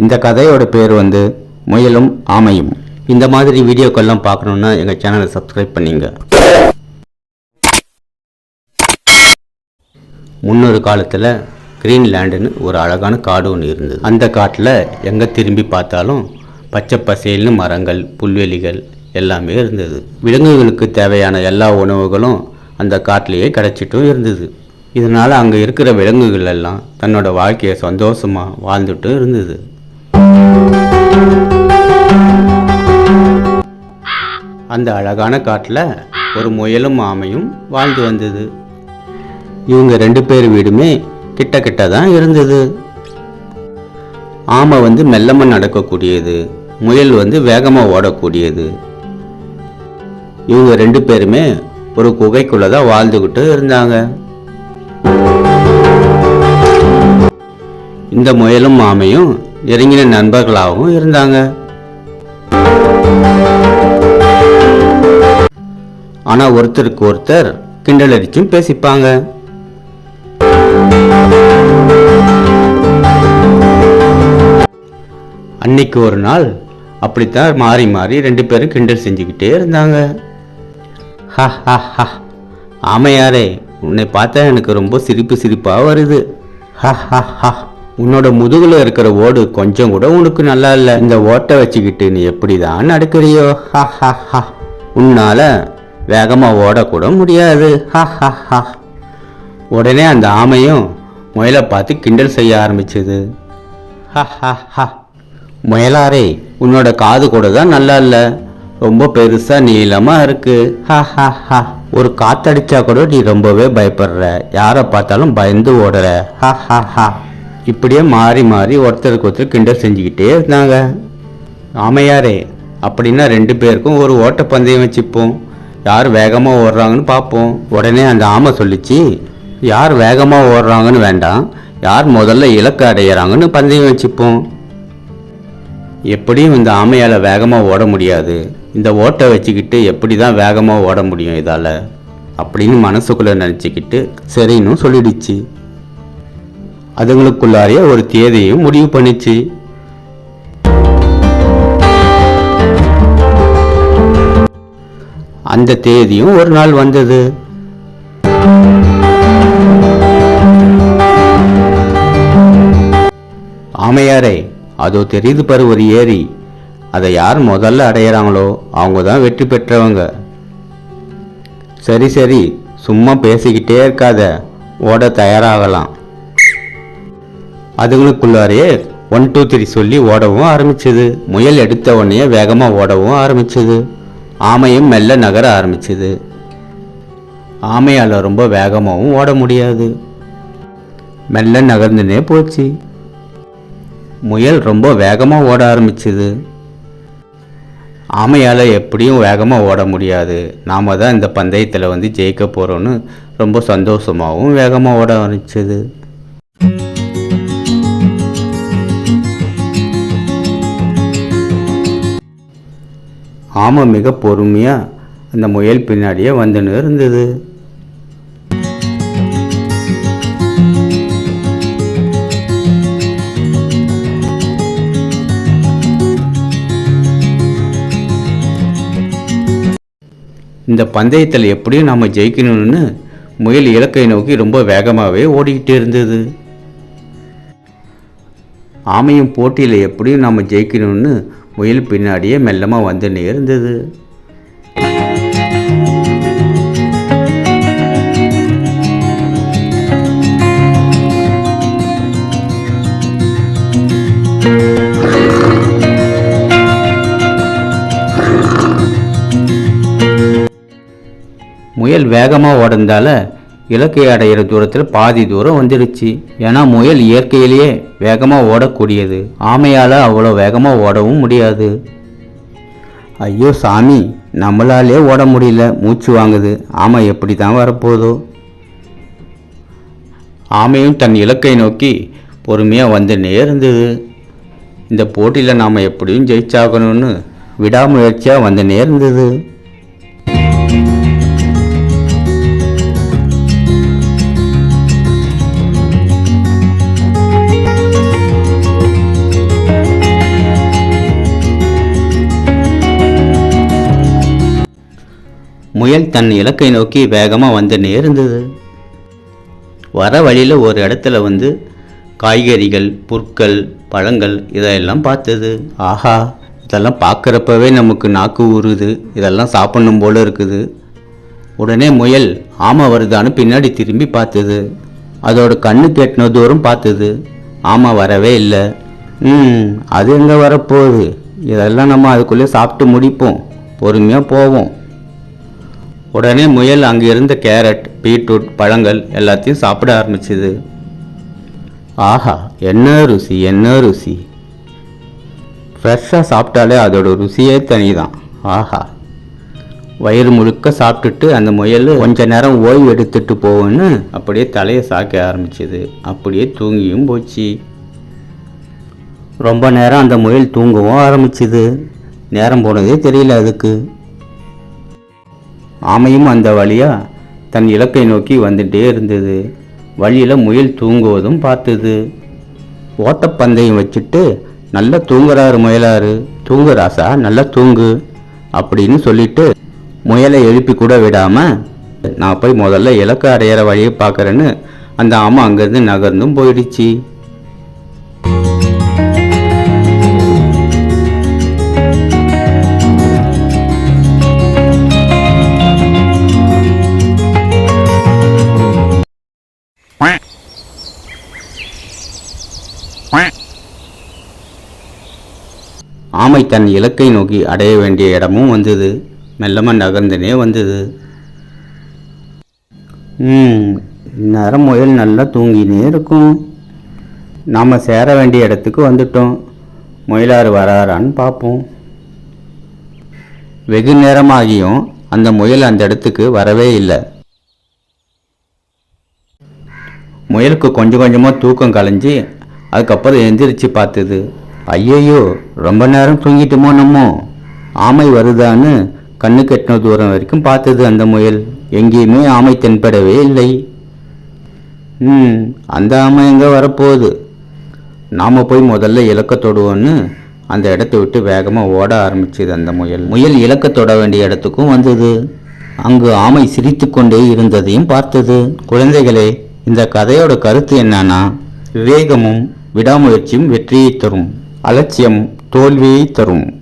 இந்த கதையோட பேர் வந்து முயலும் ஆமையும். இந்த மாதிரி வீடியோக்கெல்லாம் பார்க்கணுன்னா எங்கள் சேனலை சப்ஸ்கிரைப் பண்ணிங்க. முன்னொரு காலத்தில் கிரீன்லேண்டுன்னு ஒரு அழகான காடு ஒன்று இருந்தது. அந்த காட்டில் எங்கே திரும்பி பார்த்தாலும் பச்சை பசேல்னு மரங்கள் புல்வெளிகள் எல்லாமே இருந்தது. விலங்குகளுக்கு தேவையான எல்லா உணவுகளும் அந்த காட்டிலேயே கிடச்சிட்டும் இருந்தது. இதனால் அங்கே இருக்கிற விலங்குகள் எல்லாம் தன்னோட வாழ்க்கையை சந்தோஷமாக வாழ்ந்துட்டும் இருந்தது. அந்த அழகான காட்டில் ஒரு முயலும் ஆமையும் வாழ்ந்து வந்தது. இவங்க ரெண்டு பேர் வீடுமே கிட்ட கிட்ட தான் இருந்தது. ஆமை வந்து மெல்லமாக நடக்கக்கூடியது முயல் வந்து வேகமாக ஓடக்கூடியது. இவங்க ரெண்டு பேருமே ஒரு குகைக்குள்ளே தான் வாழ்ந்துக்கிட்டு இருந்தாங்க. இந்த முயலும் ஆமையும் இறங்கின நண்பர்களாகவும் இருந்தாங்க. ஆனா ஒருத்தருக்கு ஒருத்தர் கிண்டல் அடிச்சும் பேசிப்பாங்க. அன்னைக்கு ஒரு நாள் அப்படித்தான் மாறி மாறி ரெண்டு பேரும் கிண்டல் செஞ்சுக்கிட்டே இருந்தாங்க. ஹா ஹா ஹா. ஆமையாரே உன்னை பார்த்தா எனக்கு ரொம்ப சிரிப்பு சிரிப்பாக வருது. ஹா ஹா ஹா. உன்னோட முதுகுல இருக்கிற ஓடு கொஞ்சம் கூட உனக்கு நல்லா இல்லை. இந்த ஓட்டை வச்சுக்கிட்டு நீ எப்படிதான் நடக்கிறியோ? ஹா ஹா ஹா. உன்னால வேகமாக ஓடக்கூட முடியாது. ஹா ஹா ஹா. உடனே அந்த ஆமையும் முயலை பார்த்து கிண்டல் செய்ய ஆரம்பிச்சது. ஹா ஹா ஹா. முயலாரே உன்னோட காது கூட தான் நல்லா இல்லை. ரொம்ப பெருசா நீளமா இருக்கு. ஹா ஹா ஹா. ஒரு காத்தடிச்சா கூட நீ ரொம்பவே பயப்படுற. யாரை பார்த்தாலும் பயந்து ஓடுற. ஹா ஹா ஹா. இப்படியே மாறி மாறி ஒருத்தருக்கு ஒருத்தர் கிண்டல் செஞ்சுக்கிட்டே இருந்தாங்க. ஆமையாரே அப்படின்னா ரெண்டு பேருக்கும் ஒரு ஓட்டப்பந்தயம் வச்சுப்போம். யார் வேகமாக ஓடுறாங்கன்னு பார்ப்போம். உடனே அந்த ஆமை சொல்லிச்சு யார் வேகமாக ஓடுறாங்கன்னு வேண்டாம். யார் முதல்ல இலக்கு அடையிறாங்கன்னு பந்தயம் வச்சுப்போம். எப்படியும் இந்த ஆமையால் வேகமாக ஓட முடியாது. இந்த ஓட்டை வச்சுக்கிட்டு எப்படி தான் வேகமாக ஓட முடியும் இதால்? அப்படின்னு மனசுக்குள்ளே நினச்சிக்கிட்டு சரின்னு சொல்லிடுச்சு. அதுங்களுக்குள்ளாரையே ஒரு தேதியும் முடிவு பண்ணிச்சு. அந்த தேதியும் ஒரு நாள் வந்தது. ஆமையாரே அதோ தெரியுது பாரு ஒரு ஏரி அதை யார் முதல்ல அடையிறாங்களோ அவங்க தான் வெற்றி பெற்றவங்க. சரி சரி சும்மா பேசிக்கிட்டே இருக்காத. ஓட தயாராகலாம். அதுங்களுக்குள்ளாரையே ஒன் டூ த்ரீ சொல்லி ஓடவும் ஆரம்பிச்சது. முயல் எடுத்த உடனே வேகமாக ஓடவும் ஆரம்பிச்சது. ஆமையும் மெல்ல நகர ஆரம்பிச்சது. ஆமையால் ரொம்ப வேகமாகவும் ஓட முடியாது. மெல்ல நகர்ந்துனே போச்சு. முயல் ரொம்ப வேகமாக ஓட ஆரம்பிச்சது. ஆமையால் எப்படியும் வேகமாக ஓட முடியாது. நாம் தான் இந்த பந்தயத்தில் வந்து ஜெயிக்க போகிறோன்னு ரொம்ப சந்தோஷமாகவும் வேகமாக ஓட ஆரம்பிச்சது. ஆமை மிக பொறுமையாக அந்த முயல் பின்னாடியே வந்துன்னு இருந்தது. இந்த பந்தயத்தில் எப்படியும் நாம் ஜெயிக்கணும்னு முயல் இலக்கை நோக்கி ரொம்ப வேகமாகவே ஓடிக்கிட்டு இருந்தது. ஆமையும் போட்டியில் எப்படியும் நாம் ஜெயிக்கணும்னு முயல் பின்னாடியே மெல்லமாக வந்து நேர்ந்தது முயல் வேகமாக ஓடுறதால இலக்கை அடையிற தூரத்தில் பாதி தூரம் வந்துடுச்சு ஏன்னா முயல் இயற்கையிலேயே வேகமாக ஓடக்கூடியது. ஆமையால் அவ்வளோ வேகமாக ஓடவும் முடியாது. ஐயோ சாமி நம்மளாலே ஓட முடியல. மூச்சு வாங்குது. ஆமை எப்படி தான் வரப்போதோ ஆமையும் தன் இலக்கை நோக்கி பொறுமையாக வந்துன்னே இருந்தது. இந்த போட்டியில் நாம் எப்படியும் ஜெயிச்சாகணும்னு விடாமுயற்சியாக வந்துன்னே இருந்தது. முயல் தன் இலக்கை நோக்கி வேகமாக வந்துன்னே இருந்தது வர வழியில் ஒரு இடத்துல வந்து காய்கறிகள் புற்கள் பழங்கள் இதெல்லாம் பார்த்தது. ஆஹா இதெல்லாம் பார்க்குறப்பவே நமக்கு நாக்கு ஊறுது. இதெல்லாம் சாப்பிடணும் போல இருக்குது. உடனே முயல் ஆமை வருதான்னு பின்னாடி திரும்பி பார்த்தது. அதோட கண்ணு கெட்டின தூரம் பார்த்தது. ஆமை வரவே இல்லை. ம் அது எங்கே வரப்போகுது? இதெல்லாம் நம்ம அதுக்குள்ளே சாப்பிட்டு முடிப்போம். பொறுமையாக போவோம். உடனே முயல் அங்கே இருந்த கேரட் பீட்ரூட் பழங்கள் எல்லாத்தையும் சாப்பிட ஆரம்பிச்சுது. ஆஹா என்ன ருசி என்ன ருசி. ஃப்ரெஷ்ஷாக சாப்பிட்டாலே அதோட ருசியே தனி தான் ஆஹா. வயிறு முழுக்க சாப்பிட்டுட்டு அந்த முயல் கொஞ்ச நேரம் ஓய்வு எடுத்துட்டு போகும்னு அப்படியே தலையை சாக்க ஆரம்பிச்சுது. அப்படியே தூங்கியும் போச்சு. ரொம்ப நேரம் அந்த முயல் தூங்கவும் ஆரம்பிச்சுது. நேரம் போனதே தெரியல அதுக்கு. ஆமையும் அந்த வழியாக தன் இலக்கை நோக்கி வந்துட்டே இருந்தது. வழியில் முயல் தூங்குவதும் பார்த்தது. ஓட்டப்பந்தயம் வச்சுட்டு நல்லா தூங்குறாரு முயலாரு. தூங்கு ராசா நல்லா தூங்கு அப்படின்னு சொல்லிட்டு முயலை எழுப்பி கூட விடாமல் நான் போய் முதல்ல இலக்கு அடையிற வழியை பார்க்குறேன்னு அந்த ஆமை அங்கேருந்து நகர்ந்தும் போயிடுச்சு. ஆமை தன் இலக்கை நோக்கி அடைய வேண்டிய இடமும் வந்தது. மெல்லமாக நகர்ந்துனே வந்தது. ம் இந்நேரம் முயல் நல்லா தூங்கினே இருக்கும். நாம் சேர வேண்டிய இடத்துக்கு வந்துட்டோம். முயலாறு வராரான்னு பார்ப்போம். வெகு நேரமாகியும் அந்த முயல் அந்த இடத்துக்கு வரவே இல்லை. முயலுக்கு கொஞ்சம் கொஞ்சமாக தூக்கம் கலைஞ்சி அதுக்கப்புறம் எந்திரிச்சு பார்த்தது. ஐயையோ ரொம்ப நேரம் தூங்கிட்டுமோ நம்மோ? ஆமை வருதான்னு கண்ணு கெட்டின தூரம் வரைக்கும் பார்த்தது அந்த முயல். எங்கேயுமே ஆமை தென்படவே இல்லை. ம் அந்த ஆமை எங்கே வரப்போகுது? நாம் போய் முதல்ல இலக்க தொடுவோன்னு அந்த இடத்த விட்டு வேகமாக ஓட ஆரம்பிச்சது அந்த முயல். முயல் இலக்க தொட வேண்டிய இடத்துக்கும் வந்தது. அங்கு ஆமை சிரித்துக்கொண்டே இருந்ததையும் பார்த்தது. குழந்தைகளே இந்த கதையோட கருத்து என்னன்னா விவேகமும் விடாமுயற்சியும் வெற்றியை தரும். அலட்சியம் தோல்வியை தரும்.